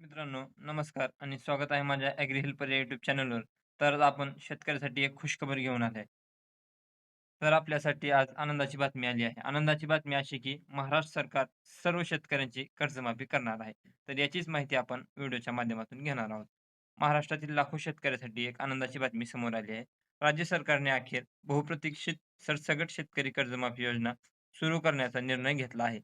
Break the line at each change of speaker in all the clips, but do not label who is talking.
मित्रांनो, नमस्कार आणि स्वागत आहे माझ्या ॲग्री हेल्पर या युट्यूब चॅनलवर. तर आज आपण शेतकऱ्यासाठी एक खुशखबर घेऊन आले आहे. तर आपल्यासाठी आज आनंदाची बातमी आली आहे. आनंदाची बातमी अशी की महाराष्ट्र सरकार सर्व शेतकऱ्यांची कर्जमाफी करणार आहे. तर याचीच माहिती आपण व्हिडिओच्या माध्यमातून घेणार आहोत. महाराष्ट्रातील लाखो शेतकऱ्यासाठी एक आनंदाची बातमी समोर आली आहे. राज्य सरकारने अखेर बहुप्रतीक्षित सरसगट शेतकरी कर्जमाफी योजना सुरू करण्याचा निर्णय घेतला आहे.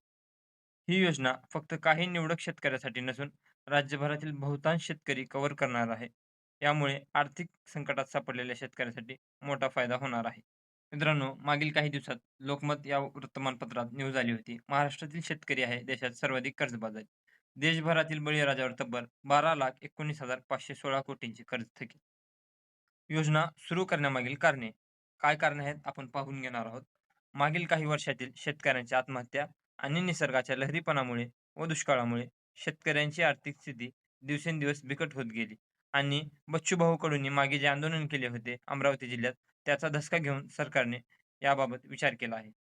ही योजना फक्त काही निवडक शेतकऱ्यासाठी नसून राज्यभरातील बहुतांश शेतकरी कव्हर करणार आहे. यामुळे आर्थिक संकटात सापडलेल्या शेतकऱ्यांसाठी मोठा फायदा होणार आहे. मित्रांनो, मागील काही दिवसात लोकमत या वृत्तमानपत्रात न्यूज आली होती. महाराष्ट्रातील शेतकरी आहे देशात सर्वाधिक कर्जबाजारी. देशभरातील बळीराजावर तब्बल 12,19,516 कोटींचे कर्ज थकीत. योजना सुरू करण्यामागील कारणे. काय कारणे आहेत आपण पाहून घेणार आहोत. मागील काही वर्षातील शेतकऱ्यांच्या आत्महत्या आणि निसर्गाच्या लहरीपणामुळे व दुष्काळामुळे शेतकऱ्यांची आर्थिक स्थिती दिवसेंदिवस बिकट होत गेली आणि बच्चूभाऊ कडूंनी मागे जे आंदोलन केले होते अमरावती जिल्ह्यात त्याचा धसका घेऊन सरकारने याबाबत विचार केला आहे.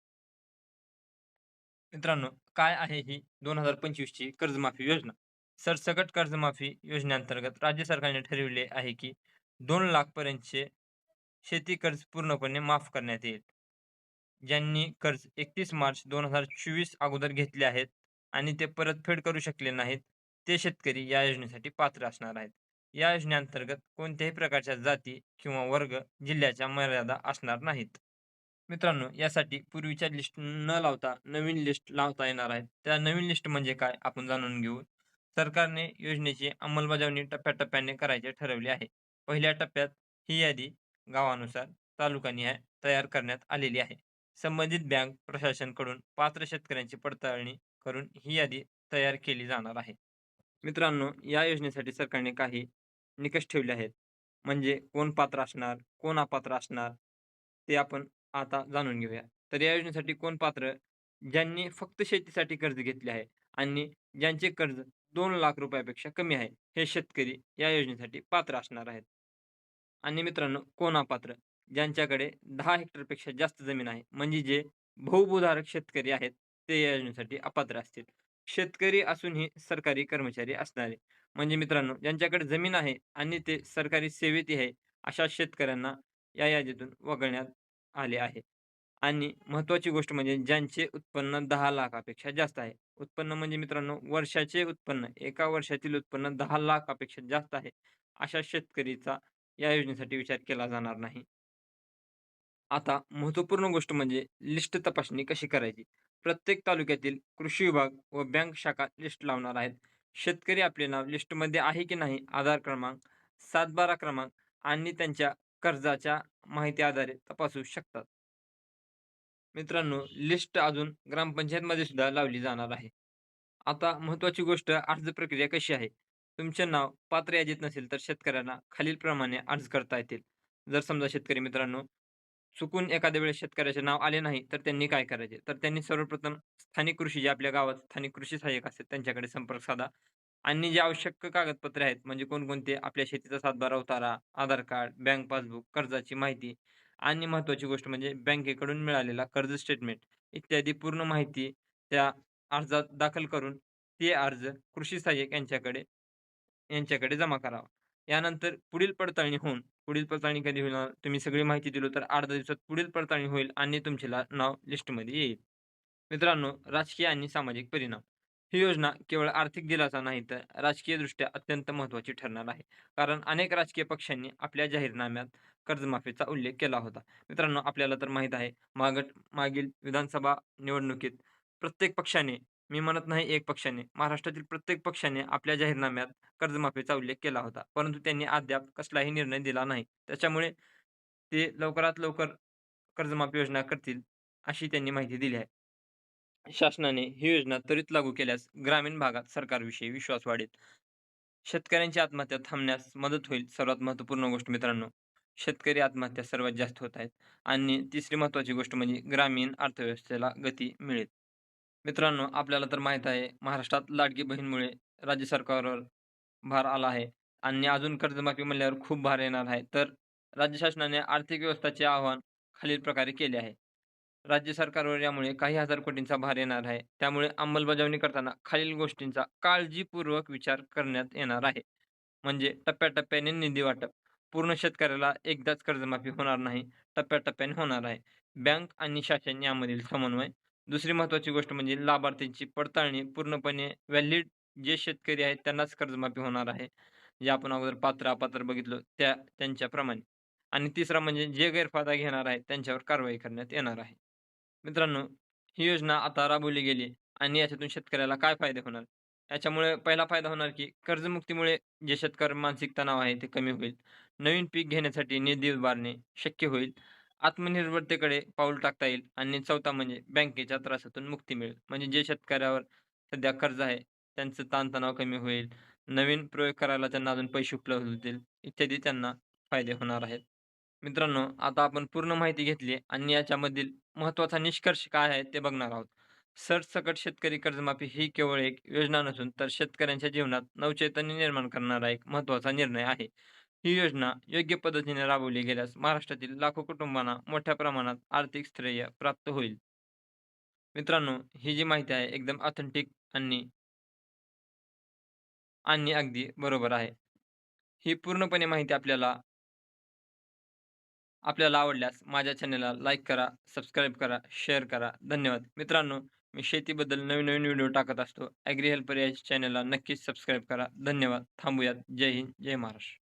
मित्रांनो, काय आहे ही 2025 ची कर्जमाफी योजना? सरसकट कर्जमाफी योजनेअंतर्गत राज्य सरकारने ठरविले आहे की दोन लाख पर्यंतचे शेती कर्ज पूर्णपणे माफ करण्यात येईल. ज्यांनी कर्ज 31 मार्च 2024 अगोदर घेतले आहेत आणि ते परतफेड करू शकले नाहीत, ते शेतकरी या योजनेसाठी पात्र असणार आहेत. या योजनेअंतर्गत कोणत्याही प्रकारच्या जाती किंवा वर्ग, जिल्ह्याच्या मर्यादा असणार नाहीत. मित्रांनो, यासाठी पूर्वीच्या लिस्ट न लावता नवीन लिस्ट लावता येणार आहेत. त्या नवीन लिस्ट म्हणजे काय आपण जाणून घेऊ. सरकारने योजनेची अंमलबजावणी टप्प्याटप्प्याने करायचे ठरवले आहे. पहिल्या टप्प्यात ही यादी गावानुसार, तालुकानिहाय तयार करण्यात आलेली आहे. संबंधित बँक प्रशासनकडून पात्र शेतकऱ्यांची पडताळणी करून ही यादी तयार केली जाणार आहे. मित्रांनो, या योजनेसाठी सरकारने काही निकष ठेवले आहेत. म्हणजे कोण पात्र असणार, कोण अपात्र असणार, ते आपण आता जाणून घेऊया. तर या योजनेसाठी कोण पात्र? ज्यांनी फक्त शेतीसाठी कर्ज घेतले आहे आणि ज्यांचे कर्ज दोन लाख रुपयापेक्षा कमी आहे, हे शेतकरी या योजनेसाठी पात्र असणार आहेत. आणि मित्रांनो, कोण अपात्र? ज्यांच्याकडे दहा हेक्टरपेक्षा जास्त जमीन आहे, म्हणजे जे बहुभूधारक शेतकरी आहेत, ते या योजनेसाठी अपात्र असतील. शेतकरी असूनही सरकारी कर्मचारी असणारे. म्हणजे मित्रांनो, ज्यांच्याकडे जमीन आहे आणि ते सरकारी सेवेतही आहे, अशा शेतकऱ्यांना या यादीतून वगळण्यात आले आहे. आणि महत्त्वाची गोष्ट म्हणजे ज्यांचे उत्पन्न दहा लाखापेक्षा जास्त आहे. उत्पन्न म्हणजे मित्रांनो, वर्षाचे उत्पन्न, एका वर्षातील उत्पन्न दहा लाखापेक्षा जास्त आहे, अशा शेतकरीचा या योजनेसाठी विचार केला जाणार नाही. आता महत्त्वपूर्ण गोष्ट म्हणजे लिस्ट तपासणी कशी करायची? प्रत्येक तालुक्यातील कृषी विभाग व बँक शाखा लिस्ट लावणार आहेत. शेतकरी आपले नाव लिस्टमध्ये आहे की नाही, आधार क्रमांक, सातबारा क्रमांक आणि त्यांच्या कर्जाच्या माहिती आधारे तपासू शकतात. मित्रांनो, लिस्ट अजून ग्रामपंचायतमध्ये सुद्धा लावली जाणार आहे. आता महत्त्वाची गोष्ट अर्ज प्रक्रिया कशी आहे? तुमचे नाव पात्र यादीत नसेल तर शेतकऱ्यांना खालीलप्रमाणे अर्ज करता येतील. जर समजा शेतकरी मित्रांनो, चुकून एखाद्या वेळेस शेतकऱ्याचे नाव आले नाही, तर त्यांनी काय करायचे? तर त्यांनी सर्वप्रथम स्थानिक कृषी जे आपल्या गावात स्थानिक कृषी सहाय्यक असतात त्यांच्याकडे संपर्क साधा आणि जे आवश्यक कागदपत्रे आहेत म्हणजे कोणकोणते आपल्या शेतीचा सातबारा उतारा, आधार कार्ड, बँक पासबुक, कर्जाची माहिती आणि महत्त्वाची गोष्ट म्हणजे बँकेकडून मिळालेला कर्ज स्टेटमेंट इत्यादी पूर्ण माहिती त्या अर्जात दाखल करून ते अर्ज कृषी सहाय्यक यांच्याकडे यांच्याकडे जमा करावा. यानंतर पुढील पडताळणी होऊन पुढील पडताळणी कधी होईल तुम्ही सगळी माहिती दिली तर 8 दिवसात पुढील पडताळणी होईल आणि तुमचे नाव लिस्टमध्ये येईल. मित्रांनो, राजकीय आणि सामाजिक परिणाम. ही योजना केवळ आर्थिक दिलासा नाही तर राजकीयदृष्ट्या अत्यंत महत्त्वाची ठरणार आहे. कारण अनेक राजकीय पक्षांनी आपल्या जाहीरनाम्यात कर्जमाफीचा उल्लेख केला होता. मित्रांनो, आपल्याला तर माहीत आहे मागट मागील विधानसभा निवडणुकीत प्रत्येक पक्षाने, मी म्हणत नाही एक पक्षाने, महाराष्ट्रातील प्रत्येक पक्षाने आपल्या जाहीरनाम्यात कर्जमाफीचा उल्लेख केला होता. परंतु त्यांनी अद्याप कसलाही निर्णय दिला नाही. त्याच्यामुळे ते लवकरात लवकर कर्जमाफी योजना करतील, अशी त्यांनी माहिती दिली आहे. शासनाने ही योजना त्वरित लागू केल्यास ग्रामीण भागात सरकारविषयी विश्वास वाढेल. शेतकऱ्यांची आत्महत्या थांबण्यास मदत होईल. सर्वात महत्त्वपूर्ण गोष्ट मित्रांनो, शेतकरी आत्महत्या सर्वात जास्त होत आहेत आणि तिसरी महत्त्वाची गोष्ट म्हणजे ग्रामीण अर्थव्यवस्थेला गती मिळेल. मित्रांनो, आपल्याला तर माहीत आहे महाराष्ट्रात लाडकी बहीणमुळे राज्य सरकारवर भार आला आहे आणि अजून कर्जमाफी म्हणल्यावर खूप भार येणार आहे. तर राज्य शासनाने आर्थिक व्यवस्थेचे आव्हान खालील प्रकारे केले आहे. राज्य सरकारवर यामुळे काही हजार कोटींचा भार येणार आहे. त्यामुळे अंमलबजावणी करताना खालील गोष्टींचा काळजीपूर्वक विचार करण्यात येणार आहे. म्हणजे टप्प्याटप्प्याने निधी वाटप. पूर्ण शेतकऱ्याला एकदाच कर्जमाफी होणार नाही, टप्प्याटप्प्याने होणार आहे. बँक आणि शासन यामधील समन्वय. दुसरी महत्त्वाची गोष्ट म्हणजे लाभार्थींची पडताळणी पूर्णपणे व्हॅलिड जे शेतकरी आहेत त्यांनाच कर्जमाफी होणार आहे. जे आपण अगोदर पात्र, अपात्र बघितलं त्या त्यांच्याप्रमाणे. आणि तिसरा म्हणजे जे गैरफायदा घेणार आहेत त्यांच्यावर कारवाई करण्यात येणार आहे. मित्रांनो, ही योजना आता राबवली गेली आणि याच्यातून शेतकऱ्याला काय फायदे होणार? याच्यामुळे पहिला फायदा होणार की कर्जमुक्तीमुळे जे शेतकरी मानसिक तणाव आहे ते कमी होईल. नवीन पीक घेण्यासाठी निधी उभारणे शक्य होईल. आत्मनिर्भरतेकडे पाऊल टाकता येईल आणि चौथा म्हणजे बँकेच्या त्रासातून मुक्ती मिळेल. म्हणजे जे शेतकऱ्यावर सध्या कर्ज आहे त्यांचं ताणतणाव कमी होईल. नवीन प्रयोग करायला त्यांना अजून पैसे उपलब्ध होतील इत्यादी त्यांना फायदे होणार आहेत. मित्रांनो, आता आपण पूर्ण माहिती घेतली आणि याच्यामधील महत्त्वाचा निष्कर्ष काय आहे ते बघणार आहोत. सरसकट शेतकरी कर्जमाफी ही केवळ एक योजना नसून तर शेतकऱ्यांच्या जीवनात नवचैतन्य निर्माण करणारा एक महत्त्वाचा निर्णय आहे. ही योजना योग्य पद्धतीने राबवली गेल्यास महाराष्ट्रातील लाखो कुटुंबांना मोठ्या प्रमाणात आर्थिक स्थैर्य प्राप्त होईल. मित्रांनो, ही जी माहिती आहे एकदम ऑथेंटिक आणि आणि अगदी बरोबर आहे. ही पूर्णपणे माहिती आपल्याला आपल्याला आवडल्यास माझ्या चॅनलला लाईक करा, सबस्क्राईब करा, शेअर करा. धन्यवाद. मित्रांनो, मी शेतीबद्दल नवीन-नवीन व्हिडिओ टाकत असतो. ॲग्री हेल्पर या चॅनलला नक्कीच सबस्क्राईब करा. धन्यवाद. थांबूयात. जय हिंद, जय महाराष्ट्र.